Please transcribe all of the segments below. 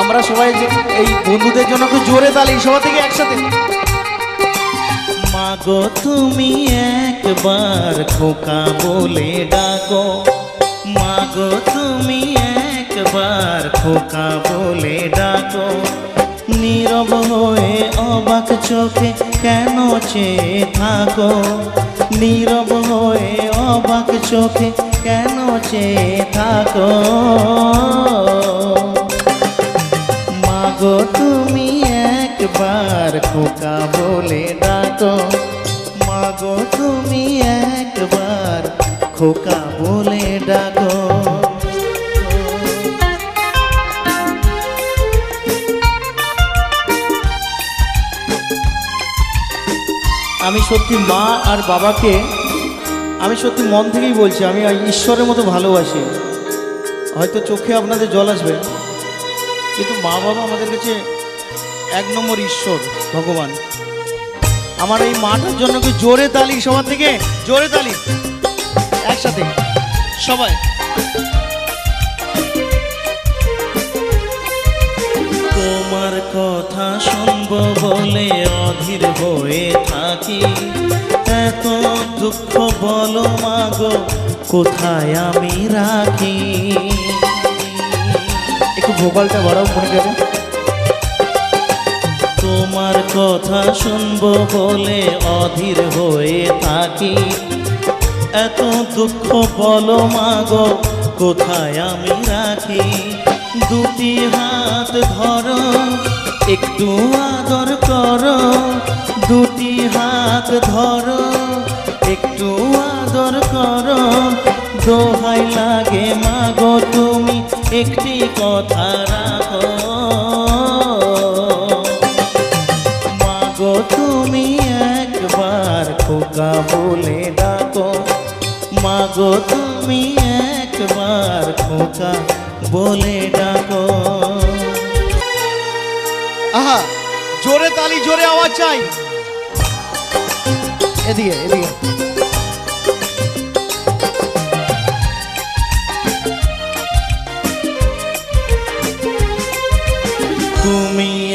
আমরা সবাই এই বন্ধুদের জন্য একটু জোরে তালি, সবার থেকে একসাথে। মাগো, তুমি একবার খোকা বলে ডাকো। মাগো, তুমি একবার খোকা বলে ডাকো। নীরব হয়ে অবাক চোখে কেন চেয়ে থাকো? নীরব হয়ে অবাক চোখে কেন চেয়ে থাকো? মাগো, তুমি একবার খোকা বলে ডাকো। মাগো, তুমি একবার খোকা বলে ডাকো। আমি সত্যি মা আর বাবাকে, আমি সত্যি মন থেকেই বলছি, আমি ঈশ্বরের মতো ভালোবাসি। হয়তো চোখে আপনাদের জল আসবে। কিন্তু মা বাবা আমাদের কাছে এক নম্বর ঈশ্বর, ভগবান। আমার এই মাটার জন্য কি জোরে তালি সবার থেকে? জোরে তালি। একসাথে। সবাই। তোমার কথা শুনব বলে অধীর হয়ে থাকি। এত দুঃখ বলো মাগো কোথায় আমি রাখি? একটু ভোকালটা বাড়াও, মনে যাবে। তোমার কথা শুনব বলে অধীর হয়ে থাকি। এত দুঃখ বলো মাগো কোথায় আমি রাখি? দুটি হাত ধরো, একটু আদর করো। দুটি হাত ধরো, একটু আদর করো। দোহাই লাগে মাগো একটি কথা রাখো। মাগো, তুমি একবার খোকা বলে ডাকো। মাগো, তুমি একবার খোকা বলে ডাকো। আহা, জোরে তালি, জোরে আওয়াজ চাই। এদিকে এদিকে।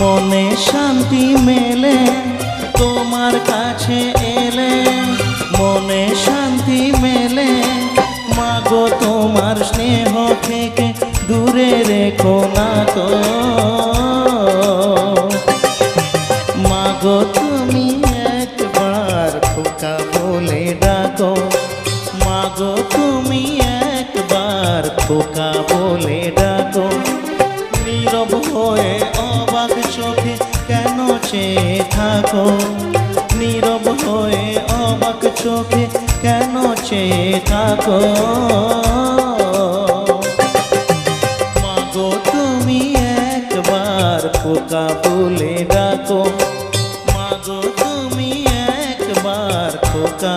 মনে শান্তি মেলে, তোমার কাছে এলে মনে শান্তি মেলে। মাগো, তোমার স্নেহ থেকে দূরে রেখো না তো। মাগো, তুমি একবার খোকা বলে ডাকো। মাগো, তুমি একবার খোকা বলে ডাকো। হয়ে অবাক চোখে কেন চেয়ে থাকো? নীরব হয়ে অবাক চোখে কেন চেয়ে থাকো? মাগো, তুমি একবার খোকা বলে ডাকো। মাগো, তুমি একবার খোকা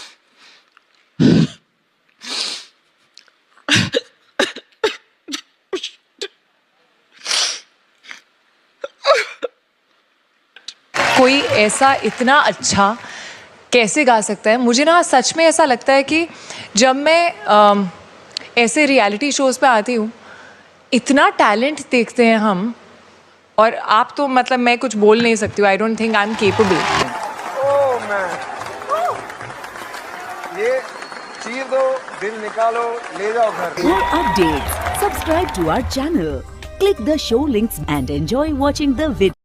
कोई ऐसा इतना अच्छा कैसे गा सकता है? मुझे ना सच में ऐसा लगता है कि जब मैं अम, ऐसे रियलिटी शोज़ पे आती हूँ इतना टैलेंट देखते हैं हम और आप तो मतलब मैं कुछ बोल नहीं सकती हूँ। I don't think I am capable oh man ये चीर दो दिल निकालो ले जाओ घर। For updates, subscribe to our channel, click the show links and enjoy watching the video.